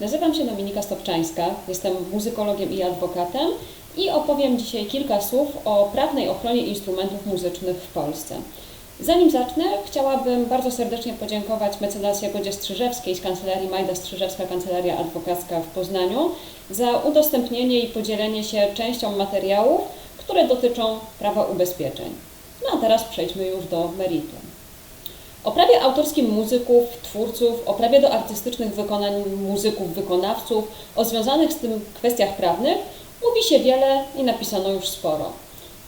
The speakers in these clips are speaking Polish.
Nazywam się Dominika Stopczańska, jestem muzykologiem i adwokatem i opowiem dzisiaj kilka słów o prawnej ochronie instrumentów muzycznych w Polsce. Zanim zacznę, chciałabym bardzo serdecznie podziękować mecenas Jagodzie Strzyżewskiej z Kancelarii Majda Strzyżewska, Kancelaria Adwokacka w Poznaniu za udostępnienie i podzielenie się częścią materiałów, które dotyczą prawa ubezpieczeń. No a teraz przejdźmy już do meritum. O prawie autorskim muzyków, twórców, o prawie do artystycznych wykonań muzyków, wykonawców, o związanych z tym kwestiach prawnych mówi się wiele i napisano już sporo.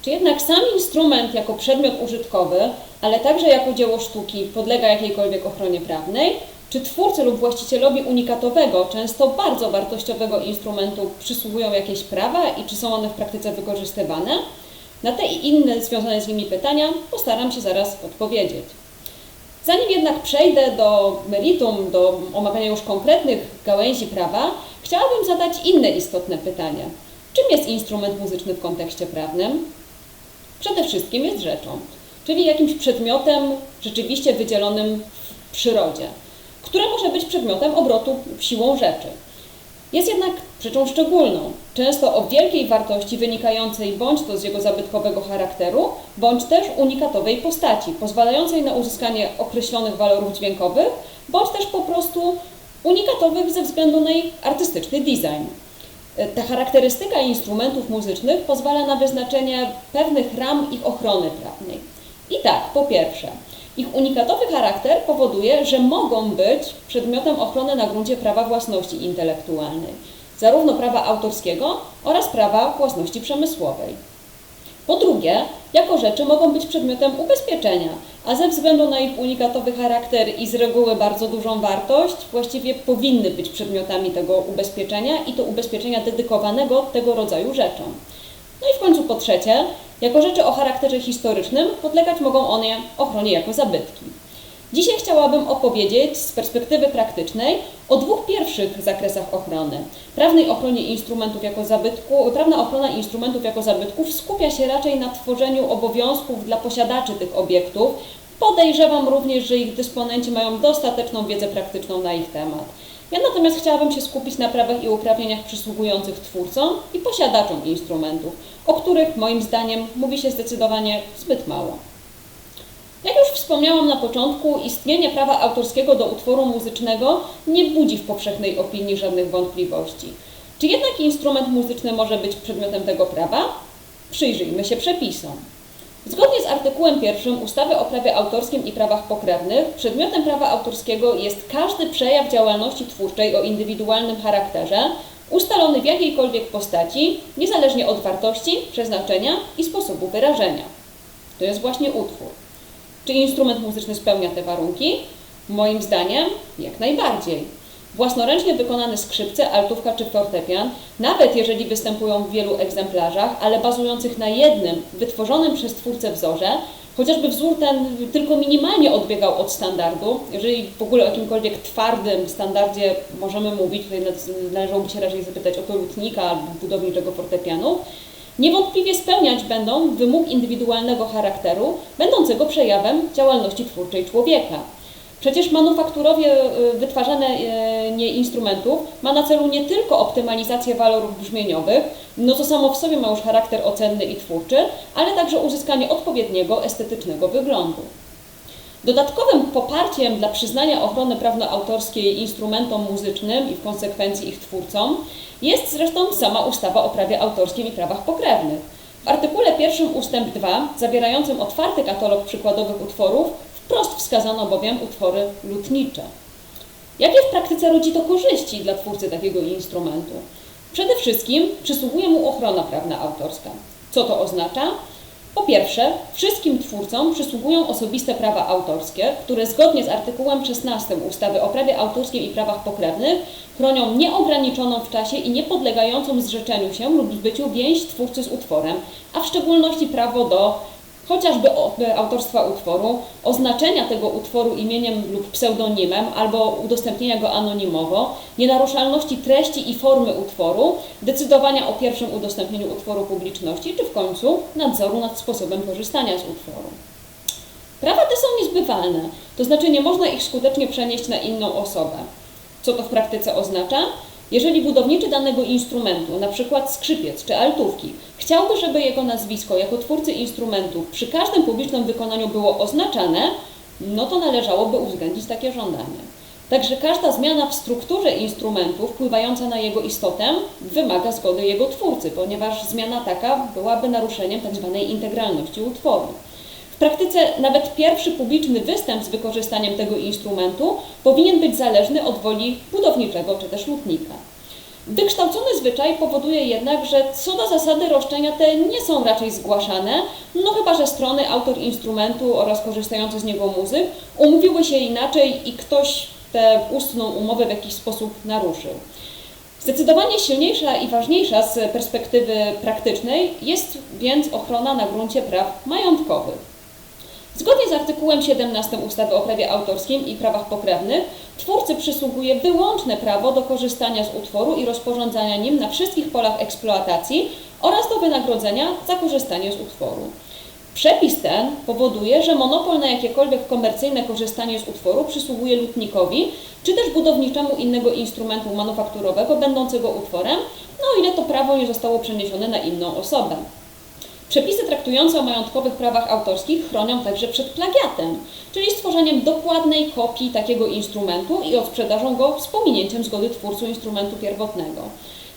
Czy jednak sam instrument jako przedmiot użytkowy, ale także jako dzieło sztuki podlega jakiejkolwiek ochronie prawnej? Czy twórcy lub właścicielowi unikatowego, często bardzo wartościowego instrumentu przysługują jakieś prawa i czy są one w praktyce wykorzystywane? Na te i inne związane z nimi pytania postaram się zaraz odpowiedzieć. Zanim jednak przejdę do meritum, do omawiania już konkretnych gałęzi prawa, chciałabym zadać inne istotne pytanie. Czym jest instrument muzyczny w kontekście prawnym? Przede wszystkim jest rzeczą, czyli jakimś przedmiotem rzeczywiście wydzielonym w przyrodzie, które może być przedmiotem obrotu siłą rzeczy. Jest jednak rzeczą szczególną, często o wielkiej wartości wynikającej bądź to z jego zabytkowego charakteru, bądź też unikatowej postaci, pozwalającej na uzyskanie określonych walorów dźwiękowych, bądź też po prostu unikatowych ze względu na ich artystyczny design. Ta charakterystyka instrumentów muzycznych pozwala na wyznaczenie pewnych ram ich ochrony prawnej. I tak, po pierwsze, ich unikatowy charakter powoduje, że mogą być przedmiotem ochrony na gruncie prawa własności intelektualnej, zarówno prawa autorskiego oraz prawa własności przemysłowej. Po drugie, jako rzeczy mogą być przedmiotem ubezpieczenia, a ze względu na ich unikatowy charakter i z reguły bardzo dużą wartość, właściwie powinny być przedmiotami tego ubezpieczenia i to ubezpieczenia dedykowanego tego rodzaju rzeczom. No i w końcu po trzecie, jako rzeczy o charakterze historycznym podlegać mogą one ochronie jako zabytki. Dzisiaj chciałabym opowiedzieć z perspektywy praktycznej o dwóch pierwszych zakresach ochrony. Prawnej ochronie instrumentów jako zabytku, prawna ochrona instrumentów jako zabytków skupia się raczej na tworzeniu obowiązków dla posiadaczy tych obiektów. Podejrzewam również, że ich dysponenci mają dostateczną wiedzę praktyczną na ich temat. Ja natomiast chciałabym się skupić na prawach i uprawnieniach przysługujących twórcom i posiadaczom instrumentów, o których moim zdaniem mówi się zdecydowanie zbyt mało. Jak już wspomniałam na początku, istnienie prawa autorskiego do utworu muzycznego nie budzi w powszechnej opinii żadnych wątpliwości. Czy jednak instrument muzyczny może być przedmiotem tego prawa? Przyjrzyjmy się przepisom. Zgodnie z artykułem 1 ustawy o prawie autorskim i prawach pokrewnych, przedmiotem prawa autorskiego jest każdy przejaw działalności twórczej o indywidualnym charakterze, ustalony w jakiejkolwiek postaci, niezależnie od wartości, przeznaczenia i sposobu wyrażenia. To jest właśnie utwór. Czy instrument muzyczny spełnia te warunki? Moim zdaniem jak najbardziej. Własnoręcznie wykonane skrzypce, altówka czy fortepian, nawet jeżeli występują w wielu egzemplarzach, ale bazujących na jednym, wytworzonym przez twórcę wzorze, chociażby wzór ten tylko minimalnie odbiegał od standardu, jeżeli w ogóle o jakimkolwiek twardym standardzie możemy mówić, tutaj należałoby się raczej zapytać o lutnika albo budowniczego fortepianu, niewątpliwie spełniać będą wymóg indywidualnego charakteru, będącego przejawem działalności twórczej człowieka. Przecież manufakturowie wytwarzane nie instrumentów ma na celu nie tylko optymalizację walorów brzmieniowych, no to samo w sobie ma już charakter ocenny i twórczy, ale także uzyskanie odpowiedniego estetycznego wyglądu. Dodatkowym poparciem dla przyznania ochrony prawnoautorskiej instrumentom muzycznym i w konsekwencji ich twórcom jest zresztą sama ustawa o prawie autorskim i prawach pokrewnych. W artykule 1 ustęp 2, zawierającym otwarty katalog przykładowych utworów, wprost wskazano bowiem utwory lutnicze. Jakie w praktyce rodzi to korzyści dla twórcy takiego instrumentu? Przede wszystkim przysługuje mu ochrona prawna autorska. Co to oznacza? Po pierwsze, wszystkim twórcom przysługują osobiste prawa autorskie, które zgodnie z artykułem 16 ustawy o prawie autorskim i prawach pokrewnych chronią nieograniczoną w czasie i niepodlegającą zrzeczeniu się lub zbyciu więź twórcy z utworem, a w szczególności prawo do chociażby autorstwa utworu, oznaczenia tego utworu imieniem lub pseudonimem albo udostępnienia go anonimowo, nienaruszalności treści i formy utworu, decydowania o pierwszym udostępnieniu utworu publiczności, czy w końcu nadzoru nad sposobem korzystania z utworu. Prawa te są niezbywalne, to znaczy nie można ich skutecznie przenieść na inną osobę. Co to w praktyce oznacza? Jeżeli budowniczy danego instrumentu, np. skrzypiec czy altówki, chciałby, żeby jego nazwisko jako twórcy instrumentu przy każdym publicznym wykonaniu było oznaczane, no to należałoby uwzględnić takie żądanie. Także każda zmiana w strukturze instrumentu wpływająca na jego istotę wymaga zgody jego twórcy, ponieważ zmiana taka byłaby naruszeniem tzw. integralności utworu. W praktyce nawet pierwszy publiczny występ z wykorzystaniem tego instrumentu powinien być zależny od woli budowniczego czy też lutnika. Wykształcony zwyczaj powoduje jednak, że co do zasady roszczenia te nie są raczej zgłaszane, no chyba że strony, autor instrumentu oraz korzystający z niego muzyk umówiły się inaczej i ktoś tę ustną umowę w jakiś sposób naruszył. Zdecydowanie silniejsza i ważniejsza z perspektywy praktycznej jest więc ochrona na gruncie praw majątkowych. Zgodnie z artykułem 17 ustawy o prawie autorskim i prawach pokrewnych, twórcy przysługuje wyłączne prawo do korzystania z utworu i rozporządzania nim na wszystkich polach eksploatacji oraz do wynagrodzenia za korzystanie z utworu. Przepis ten powoduje, że monopol na jakiekolwiek komercyjne korzystanie z utworu przysługuje lutnikowi, czy też budowniczemu innego instrumentu manufakturowego będącego utworem, no ile to prawo nie zostało przeniesione na inną osobę. Przepisy traktujące o majątkowych prawach autorskich chronią także przed plagiatem, czyli stworzeniem dokładnej kopii takiego instrumentu i odsprzedażą go z pominięciem zgody twórcy instrumentu pierwotnego.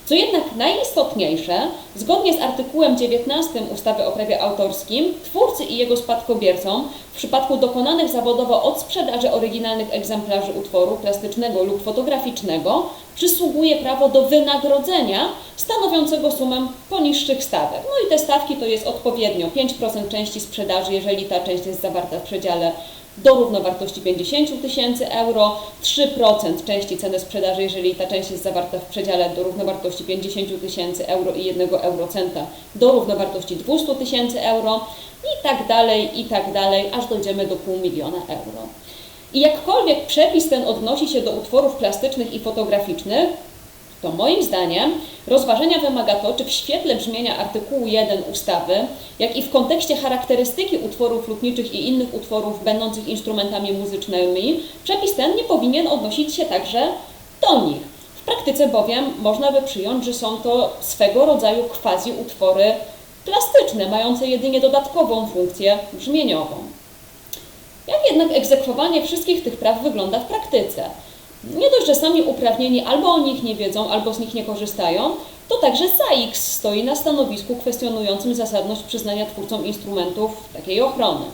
Co jednak najistotniejsze, zgodnie z artykułem 19 ustawy o prawie autorskim, twórcy i jego spadkobiercom w przypadku dokonanych zawodowo od sprzedaży oryginalnych egzemplarzy utworu plastycznego lub fotograficznego przysługuje prawo do wynagrodzenia stanowiącego sumę poniższych stawek. No i te stawki to jest odpowiednio 5% części sprzedaży, jeżeli ta część jest zawarta w przedziale do równowartości 50 tysięcy euro, 3% części ceny sprzedaży, jeżeli ta część jest zawarta w przedziale do równowartości 50 tysięcy euro i 1 eurocenta do równowartości 200 tysięcy euro i tak dalej, i tak dalej, aż dojdziemy do pół miliona euro. I jakkolwiek przepis ten odnosi się do utworów plastycznych i fotograficznych, to moim zdaniem rozważenia wymaga to, czy w świetle brzmienia artykułu 1 ustawy, jak i w kontekście charakterystyki utworów lutniczych i innych utworów będących instrumentami muzycznymi, przepis ten nie powinien odnosić się także do nich. W praktyce bowiem można by przyjąć, że są to swego rodzaju quasi utwory plastyczne, mające jedynie dodatkową funkcję brzmieniową. Jak jednak egzekwowanie wszystkich tych praw wygląda w praktyce? Nie dość, że sami uprawnieni albo o nich nie wiedzą, albo z nich nie korzystają, to także ZAIX stoi na stanowisku kwestionującym zasadność przyznania twórcom instrumentów takiej ochrony.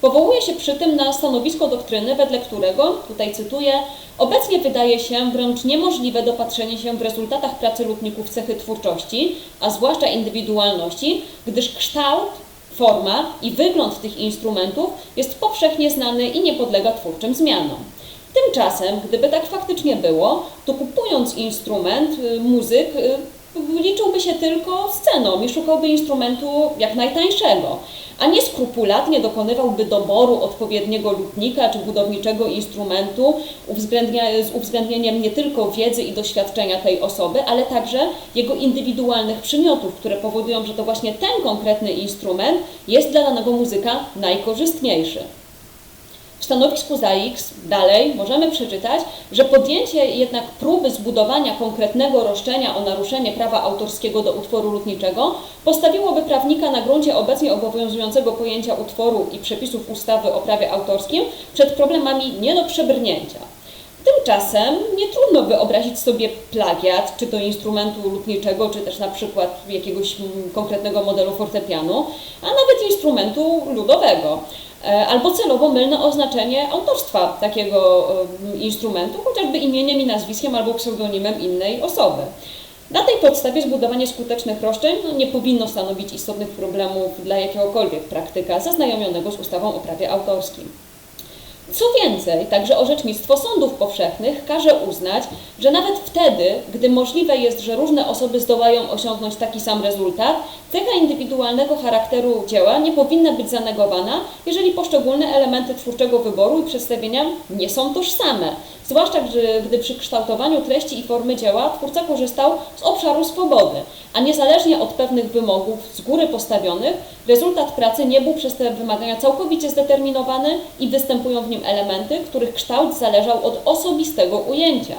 Powołuje się przy tym na stanowisko doktryny, wedle którego, tutaj cytuję, obecnie wydaje się wręcz niemożliwe dopatrzenie się w rezultatach pracy lutników cechy twórczości, a zwłaszcza indywidualności, gdyż kształt, forma i wygląd tych instrumentów jest powszechnie znany i nie podlega twórczym zmianom. Tymczasem, gdyby tak faktycznie było, to kupując instrument, y, muzyk y, liczyłby się tylko z ceną i szukałby instrumentu jak najtańszego, a nie skrupulatnie dokonywałby doboru odpowiedniego lutnika czy budowniczego instrumentu z uwzględnieniem nie tylko wiedzy i doświadczenia tej osoby, ale także jego indywidualnych przymiotów, które powodują, że to właśnie ten konkretny instrument jest dla danego muzyka najkorzystniejszy. Stanowisku ZAIX dalej możemy przeczytać, że podjęcie jednak próby zbudowania konkretnego roszczenia o naruszenie prawa autorskiego do utworu lutniczego postawiłoby prawnika na gruncie obecnie obowiązującego pojęcia utworu i przepisów ustawy o prawie autorskim przed problemami nie do przebrnięcia. Tymczasem nie trudno wyobrazić sobie plagiat, czy to instrumentu lutniczego, czy też na przykład jakiegoś konkretnego modelu fortepianu, a nawet instrumentu ludowego. E, albo celowo mylne oznaczenie autorstwa takiego instrumentu, chociażby imieniem i nazwiskiem albo pseudonimem innej osoby. Na tej podstawie zbudowanie skutecznych roszczeń no, nie powinno stanowić istotnych problemów dla jakiegokolwiek praktyka zaznajomionego z ustawą o prawie autorskim. Co więcej, także orzecznictwo sądów powszechnych każe uznać, że nawet wtedy, gdy możliwe jest, że różne osoby zdołają osiągnąć taki sam rezultat, cecha indywidualnego charakteru dzieła nie powinna być zanegowana, jeżeli poszczególne elementy twórczego wyboru i przedstawienia nie są tożsame, zwłaszcza gdy, gdy przy kształtowaniu treści i formy dzieła twórca korzystał z obszaru swobody, a niezależnie od pewnych wymogów z góry postawionych, rezultat pracy nie był przez te wymagania całkowicie zdeterminowany i występują w nim elementy, których kształt zależał od osobistego ujęcia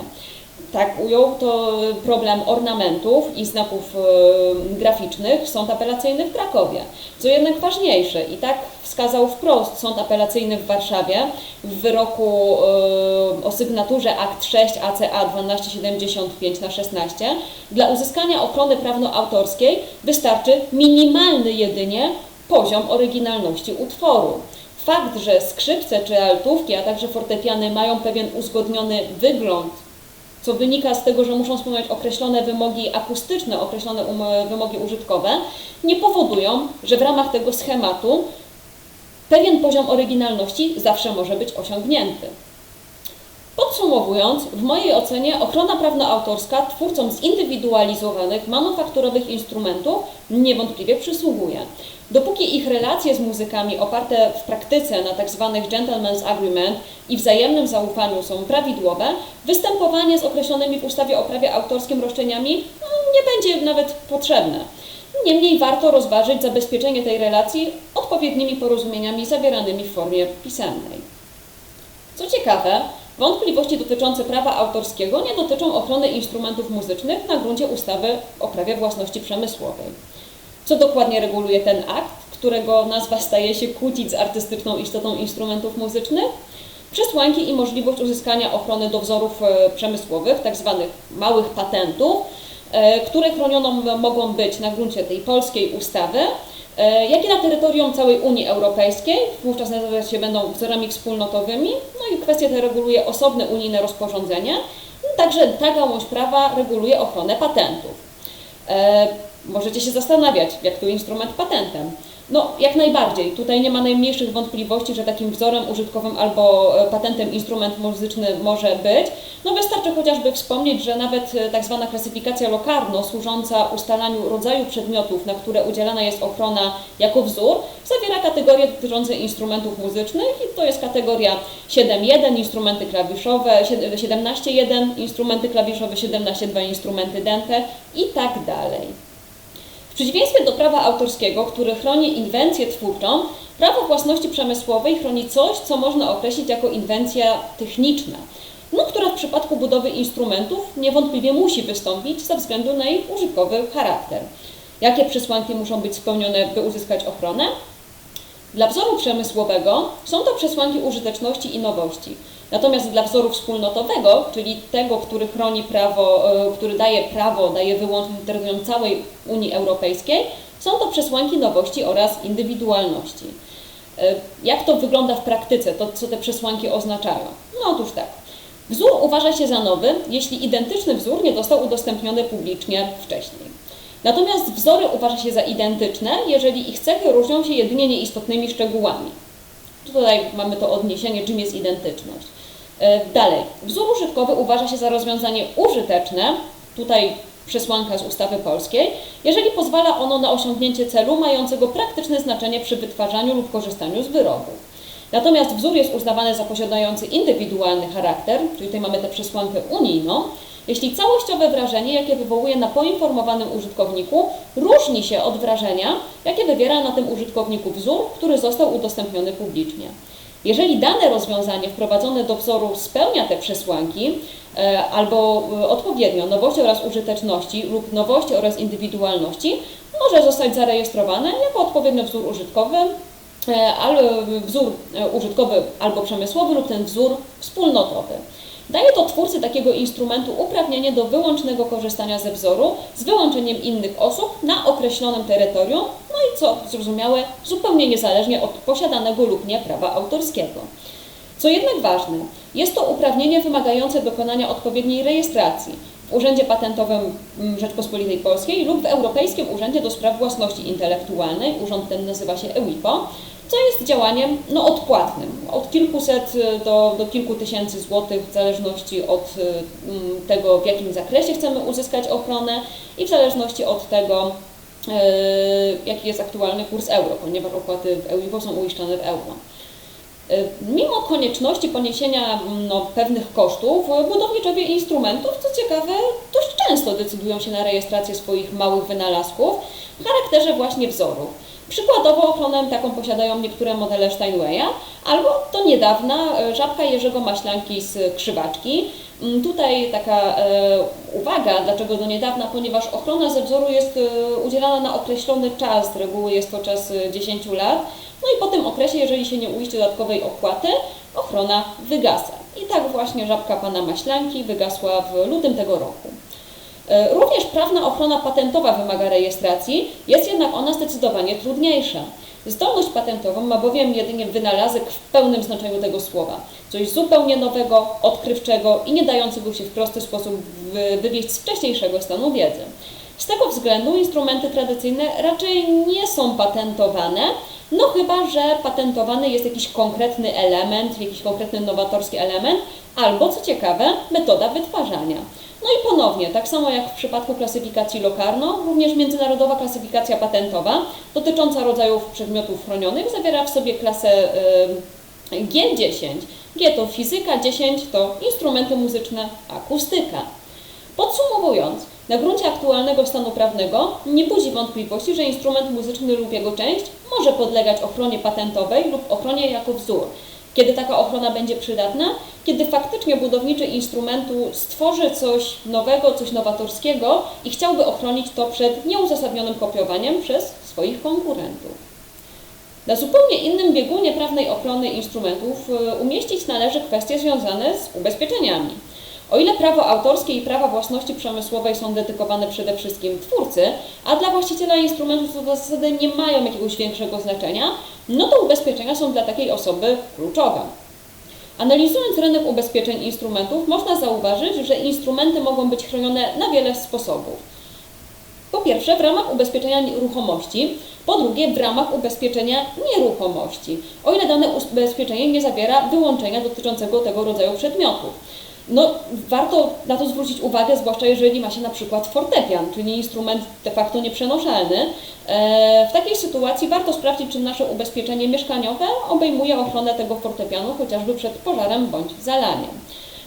tak ujął, to problem ornamentów i znaków e, graficznych Sąd Apelacyjny w Krakowie. Co jednak ważniejsze, i tak wskazał wprost Sąd Apelacyjny w Warszawie w wyroku e, o sygnaturze akt 6 ACA 1275 na 16, dla uzyskania ochrony prawnoautorskiej wystarczy minimalny jedynie poziom oryginalności utworu. Fakt, że skrzypce czy altówki, a także fortepiany mają pewien uzgodniony wygląd co wynika z tego, że muszą spełniać określone wymogi akustyczne, określone wymogi użytkowe, nie powodują, że w ramach tego schematu pewien poziom oryginalności zawsze może być osiągnięty. Podsumowując, w mojej ocenie ochrona prawno-autorska twórcom zindywidualizowanych, manufakturowych instrumentów niewątpliwie przysługuje. Dopóki ich relacje z muzykami oparte w praktyce na tzw. Tak gentleman's agreement i wzajemnym zaufaniu są prawidłowe, występowanie z określonymi w ustawie o prawie autorskim roszczeniami no, nie będzie nawet potrzebne. Niemniej warto rozważyć zabezpieczenie tej relacji odpowiednimi porozumieniami zawieranymi w formie pisemnej. Co ciekawe, wątpliwości dotyczące prawa autorskiego nie dotyczą ochrony instrumentów muzycznych na gruncie ustawy o prawie własności przemysłowej. Co dokładnie reguluje ten akt, którego nazwa staje się kłócić z artystyczną istotą instrumentów muzycznych? Przesłanki i możliwość uzyskania ochrony do wzorów e, przemysłowych, tzw. Tak małych patentów, e, które chronione mogą być na gruncie tej polskiej ustawy, e, jak i na terytorium całej Unii Europejskiej, wówczas nazywać się będą wzorami wspólnotowymi, no i kwestie te reguluje osobne unijne rozporządzenie, także ta gałąź prawa reguluje ochronę patentów. Możecie się zastanawiać, jak tu instrument patentem. No, jak najbardziej. Tutaj nie ma najmniejszych wątpliwości, że takim wzorem użytkowym albo e, patentem instrument muzyczny może być. No, wystarczy chociażby wspomnieć, że nawet e, tak zwana klasyfikacja Locarno, służąca ustalaniu rodzaju przedmiotów, na które udzielana jest ochrona jako wzór, zawiera kategorie dotyczące instrumentów muzycznych i to jest kategoria 7.1 instrumenty klawiszowe, 17.1 instrumenty klawiszowe, 17.2 instrumenty dęte i tak dalej przeciwieństwie do prawa autorskiego, które chroni inwencję twórczą, prawo własności przemysłowej chroni coś, co można określić jako inwencja techniczna, no, która w przypadku budowy instrumentów niewątpliwie musi wystąpić ze względu na ich użytkowy charakter. Jakie przesłanki muszą być spełnione, by uzyskać ochronę? Dla wzoru przemysłowego są to przesłanki użyteczności i nowości. Natomiast dla wzoru wspólnotowego, czyli tego, który chroni prawo, e, który daje prawo, daje wyłączność terytorium całej Unii Europejskiej, są to przesłanki nowości oraz indywidualności. E, jak to wygląda w praktyce, to co te przesłanki oznaczają? No otóż tak. Wzór uważa się za nowy, jeśli identyczny wzór nie został udostępniony publicznie wcześniej. Natomiast wzory uważa się za identyczne, jeżeli ich cechy różnią się jedynie nieistotnymi szczegółami. Tutaj mamy to odniesienie, czym jest identyczność. E, dalej, wzór użytkowy uważa się za rozwiązanie użyteczne, tutaj przesłanka z ustawy polskiej, jeżeli pozwala ono na osiągnięcie celu mającego praktyczne znaczenie przy wytwarzaniu lub korzystaniu z wyrobów. Natomiast wzór jest uznawany za posiadający indywidualny charakter, czyli tutaj mamy tę przesłankę unijną, jeśli całościowe wrażenie, jakie wywołuje na poinformowanym użytkowniku, różni się od wrażenia, jakie wywiera na tym użytkowniku wzór, który został udostępniony publicznie. Jeżeli dane rozwiązanie wprowadzone do wzoru spełnia te przesłanki, e, albo e, odpowiednio nowości oraz użyteczności lub nowości oraz indywidualności, może zostać zarejestrowane jako odpowiednio wzór użytkowy, e, wzór użytkowy albo przemysłowy lub ten wzór wspólnotowy. Daje to twórcy takiego instrumentu uprawnienie do wyłącznego korzystania ze wzoru z wyłączeniem innych osób na określonym terytorium, no i co zrozumiałe, zupełnie niezależnie od posiadanego lub nie prawa autorskiego. Co jednak ważne, jest to uprawnienie wymagające dokonania odpowiedniej rejestracji w Urzędzie Patentowym mm, Rzeczpospolitej Polskiej lub w Europejskim Urzędzie do Spraw Własności Intelektualnej, urząd ten nazywa się EUIPO, co jest działaniem no, odpłatnym, od kilkuset y, do, do kilku tysięcy złotych, w zależności od mm, tego, w jakim zakresie chcemy uzyskać ochronę i w zależności od tego, y, jaki jest aktualny kurs euro, ponieważ opłaty w euro są uiszczane w euro. Mimo konieczności poniesienia no, pewnych kosztów, budowniczowie instrumentów, co ciekawe, dość często decydują się na rejestrację swoich małych wynalazków w charakterze właśnie wzorów. Przykładowo ochronę taką posiadają niektóre modele Steinwaya, albo do niedawna e, żabka Jerzego Maślanki z krzywaczki. Mm, tutaj taka e, uwaga, dlaczego do niedawna, ponieważ ochrona ze wzoru jest e, udzielana na określony czas, z reguły jest to czas 10 lat, no i po tym okresie, jeżeli się nie uiści dodatkowej opłaty, ochrona wygasa. I tak właśnie żabka pana Maślanki wygasła w lutym tego roku. E, również prawna ochrona patentowa wymaga rejestracji, jest jednak ona zdecydowanie trudniejsza. Zdolność patentową ma bowiem jedynie wynalazek w pełnym znaczeniu tego słowa. Coś zupełnie nowego, odkrywczego i nie dającego się w prosty sposób wywieźć z wcześniejszego stanu wiedzy. Z tego względu instrumenty tradycyjne raczej nie są patentowane, no chyba, że patentowany jest jakiś konkretny element, jakiś konkretny nowatorski element, albo co ciekawe, metoda wytwarzania. No i ponownie, tak samo jak w przypadku klasyfikacji Locarno, również międzynarodowa klasyfikacja patentowa dotycząca rodzajów przedmiotów chronionych zawiera w sobie klasę y, G10. G to fizyka, 10 to instrumenty muzyczne, akustyka. Podsumowując, na gruncie aktualnego stanu prawnego nie budzi wątpliwości, że instrument muzyczny lub jego część może podlegać ochronie patentowej lub ochronie jako wzór. Kiedy taka ochrona będzie przydatna? Kiedy faktycznie budowniczy instrumentu stworzy coś nowego, coś nowatorskiego i chciałby ochronić to przed nieuzasadnionym kopiowaniem przez swoich konkurentów. Na zupełnie innym biegunie prawnej ochrony instrumentów e, umieścić należy kwestie związane z ubezpieczeniami. O ile prawo autorskie i prawa własności przemysłowej są dedykowane przede wszystkim twórcy, a dla właściciela instrumentów to w zasadzie nie mają jakiegoś większego znaczenia, no to ubezpieczenia są dla takiej osoby kluczowe. Analizując rynek ubezpieczeń instrumentów, można zauważyć, że instrumenty mogą być chronione na wiele sposobów. Po pierwsze, w ramach ubezpieczenia nieruchomości, po drugie, w ramach ubezpieczenia nieruchomości, o ile dane ubezpieczenie nie zawiera wyłączenia dotyczącego tego rodzaju przedmiotów. No, warto na to zwrócić uwagę, zwłaszcza jeżeli ma się na przykład fortepian, czyli instrument de facto nieprzenoszalny. E, w takiej sytuacji warto sprawdzić, czy nasze ubezpieczenie mieszkaniowe obejmuje ochronę tego fortepianu chociażby przed pożarem bądź zalaniem.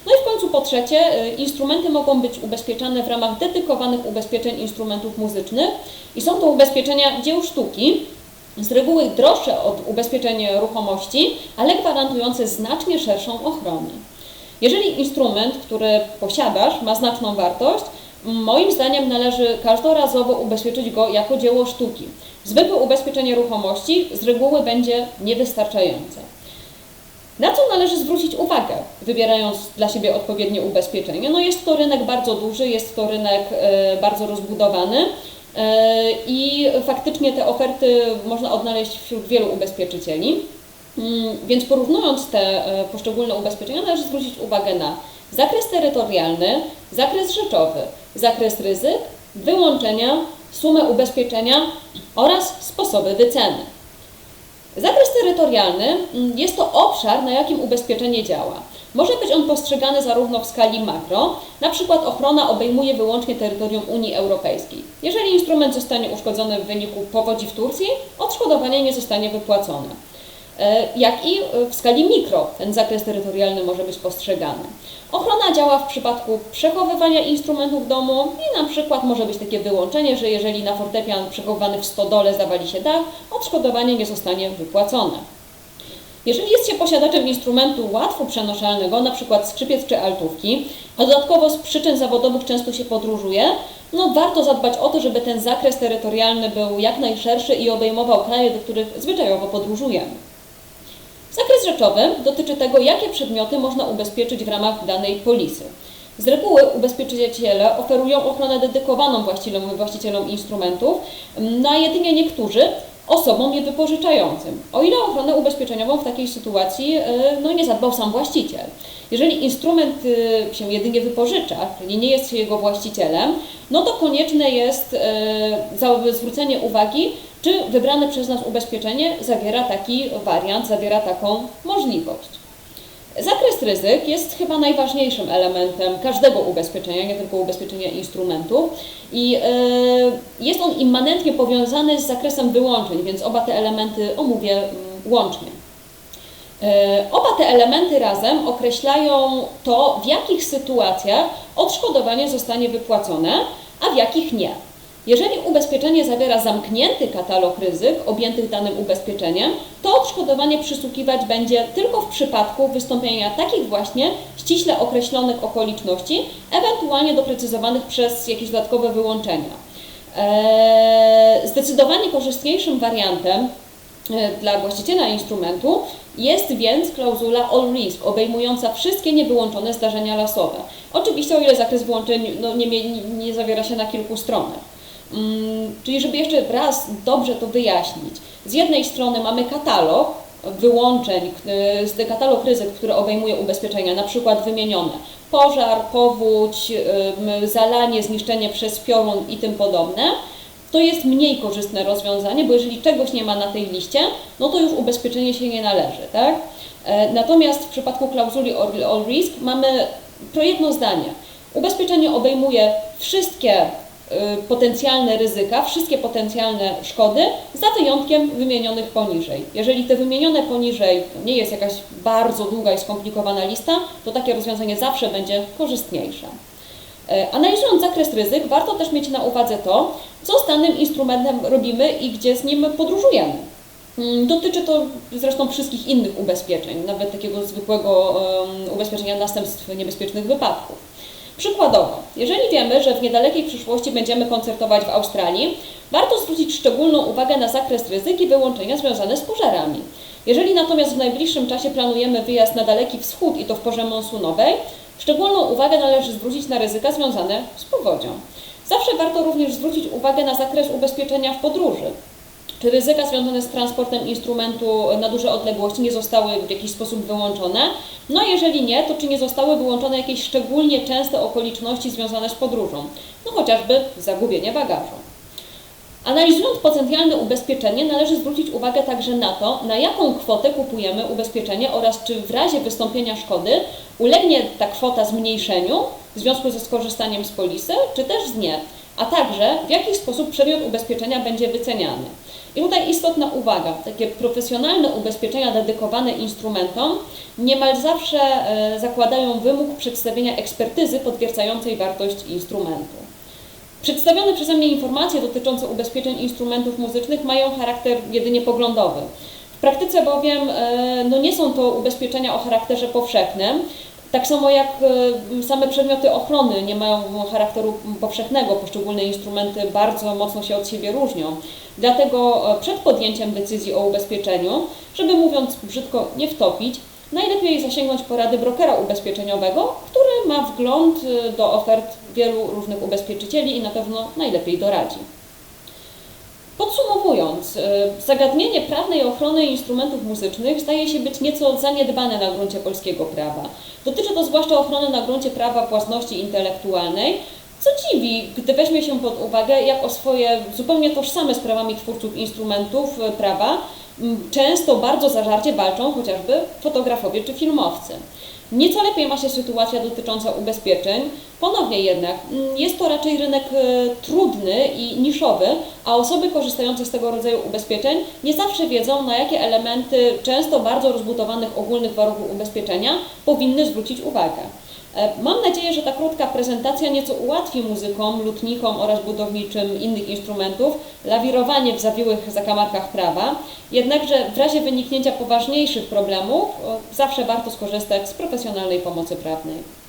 No i w końcu po trzecie, e, instrumenty mogą być ubezpieczane w ramach dedykowanych ubezpieczeń instrumentów muzycznych i są to ubezpieczenia dzieł sztuki, z reguły droższe od ubezpieczeń ruchomości, ale gwarantujące znacznie szerszą ochronę. Jeżeli instrument, który posiadasz, ma znaczną wartość, moim zdaniem należy każdorazowo ubezpieczyć go jako dzieło sztuki. Zwykłe ubezpieczenie ruchomości z reguły będzie niewystarczające. Na co należy zwrócić uwagę, wybierając dla siebie odpowiednie ubezpieczenie? No jest to rynek bardzo duży, jest to rynek e, bardzo rozbudowany e, i faktycznie te oferty można odnaleźć wśród wielu ubezpieczycieli. Mm, więc porównując te e, poszczególne ubezpieczenia, należy zwrócić uwagę na zakres terytorialny, zakres rzeczowy, zakres ryzyk, wyłączenia, sumę ubezpieczenia oraz sposoby wyceny. Zakres terytorialny mm, jest to obszar, na jakim ubezpieczenie działa. Może być on postrzegany zarówno w skali makro, na przykład ochrona obejmuje wyłącznie terytorium Unii Europejskiej. Jeżeli instrument zostanie uszkodzony w wyniku powodzi w Turcji, odszkodowanie nie zostanie wypłacone. E, jak i w skali mikro ten zakres terytorialny może być postrzegany. Ochrona działa w przypadku przechowywania instrumentów w domu i na przykład może być takie wyłączenie, że jeżeli na fortepian przechowywany w stodole zawali się dach, odszkodowanie nie zostanie wypłacone. Jeżeli jest się posiadaczem instrumentu łatwo przenoszalnego, np. skrzypiec czy altówki, a dodatkowo z przyczyn zawodowych często się podróżuje, no warto zadbać o to, żeby ten zakres terytorialny był jak najszerszy i obejmował kraje, do których zwyczajowo podróżujemy. Zakres rzeczowy dotyczy tego, jakie przedmioty można ubezpieczyć w ramach danej polisy. Z reguły ubezpieczyciele oferują ochronę dedykowaną właścicielom, instrumentów, no a jedynie niektórzy osobom je wypożyczającym. O ile ochronę ubezpieczeniową w takiej sytuacji e, no, nie zadbał sam właściciel. Jeżeli instrument e, się jedynie wypożycza, czyli nie jest jego właścicielem, no to konieczne jest e, zwrócenie uwagi, czy wybrane przez nas ubezpieczenie zawiera taki wariant, zawiera taką możliwość. Zakres ryzyk jest chyba najważniejszym elementem każdego ubezpieczenia, nie tylko ubezpieczenia instrumentów i e, jest on immanentnie powiązany z zakresem wyłączeń, więc oba te elementy omówię mm, łącznie. E, Oba te elementy razem określają to, w jakich sytuacjach odszkodowanie zostanie wypłacone, a w jakich nie. Jeżeli ubezpieczenie zawiera zamknięty katalog ryzyk objętych danym ubezpieczeniem, to odszkodowanie przysługiwać będzie tylko w przypadku wystąpienia takich właśnie ściśle określonych okoliczności, ewentualnie doprecyzowanych przez jakieś dodatkowe wyłączenia. Eee, Zdecydowanie korzystniejszym wariantem e, dla właściciela instrumentu jest więc klauzula all risk, obejmująca wszystkie niewyłączone zdarzenia losowe. Oczywiście o ile zakres wyłączeń no, nie, mie- nie zawiera się na kilku stronach. Czyli żeby jeszcze raz dobrze to wyjaśnić. Z jednej strony mamy katalog wyłączeń, y, katalog ryzyk, które obejmuje ubezpieczenia, na przykład wymienione pożar, powódź, zalanie, zniszczenie przez piorun i tym podobne. To jest mniej korzystne rozwiązanie, bo jeżeli czegoś nie ma na tej liście, no to już ubezpieczenie się nie należy, tak? E, Natomiast w przypadku klauzuli all risk mamy to jedno zdanie. Ubezpieczenie obejmuje wszystkie potencjalne ryzyka, wszystkie potencjalne szkody, za wyjątkiem wymienionych poniżej. Jeżeli te wymienione poniżej nie jest jakaś bardzo długa i skomplikowana lista, to takie rozwiązanie zawsze będzie korzystniejsze. E, Analizując zakres ryzyk, warto też mieć na uwadze to, co z danym instrumentem robimy i gdzie z nim podróżujemy. Mm, Dotyczy to zresztą wszystkich innych ubezpieczeń, nawet takiego zwykłego ubezpieczenia następstw niebezpiecznych wypadków. Przykładowo, jeżeli wiemy, że w niedalekiej przyszłości będziemy koncertować w Australii, warto zwrócić szczególną uwagę na zakres ryzyk i wyłączenia związane z pożarami. Jeżeli natomiast w najbliższym czasie planujemy wyjazd na Daleki Wschód i to w porze monsunowej, szczególną uwagę należy zwrócić na ryzyka związane z powodzią. Zawsze warto również zwrócić uwagę na zakres ubezpieczenia w podróży. Czy ryzyka związane z transportem instrumentu na duże odległości nie zostały w jakiś sposób wyłączone? No jeżeli nie, to czy nie zostały wyłączone jakieś szczególnie częste okoliczności związane z podróżą? No chociażby zagubienie bagażu. Analizując potencjalne ubezpieczenie, należy zwrócić uwagę także na to, na jaką kwotę kupujemy ubezpieczenie oraz czy w razie wystąpienia szkody ulegnie ta kwota zmniejszeniu w związku ze skorzystaniem z polisy, czy też nie, a także w jaki sposób przedmiot ubezpieczenia będzie wyceniany. I tutaj istotna uwaga, takie profesjonalne ubezpieczenia dedykowane instrumentom niemal zawsze e, zakładają wymóg przedstawienia ekspertyzy potwierdzającej wartość instrumentu. Przedstawione przeze mnie informacje dotyczące ubezpieczeń instrumentów muzycznych mają charakter jedynie poglądowy. W praktyce bowiem e, no nie są to ubezpieczenia o charakterze powszechnym, tak samo jak e, same przedmioty ochrony nie mają charakteru powszechnego, poszczególne instrumenty bardzo mocno się od siebie różnią. Dlatego e, przed podjęciem decyzji o ubezpieczeniu, żeby mówiąc brzydko nie wtopić, najlepiej zasięgnąć porady brokera ubezpieczeniowego, który ma wgląd e, do ofert wielu różnych ubezpieczycieli i na pewno najlepiej doradzi. Podsumowując, e, zagadnienie prawnej ochrony instrumentów muzycznych zdaje się być nieco zaniedbane na gruncie polskiego prawa. Dotyczy to zwłaszcza ochrony na gruncie prawa własności intelektualnej, co dziwi, gdy weźmie się pod uwagę, jak o swoje zupełnie tożsame z prawami twórców instrumentów e, prawa często bardzo zażarcie walczą chociażby fotografowie czy filmowcy. Nieco lepiej ma się sytuacja dotycząca ubezpieczeń. Ponownie jednak mm, jest to raczej rynek e, trudny i niszowy, a osoby korzystające z tego rodzaju ubezpieczeń nie zawsze wiedzą, na jakie elementy często bardzo rozbudowanych ogólnych warunków ubezpieczenia powinny zwrócić uwagę. E, Mam nadzieję, że ta krótka prezentacja nieco ułatwi muzykom, lutnikom oraz budowniczym innych instrumentów lawirowanie w zawiłych zakamarkach prawa. Jednakże w razie wyniknięcia poważniejszych problemów zawsze warto skorzystać z profesjonalnej pomocy prawnej.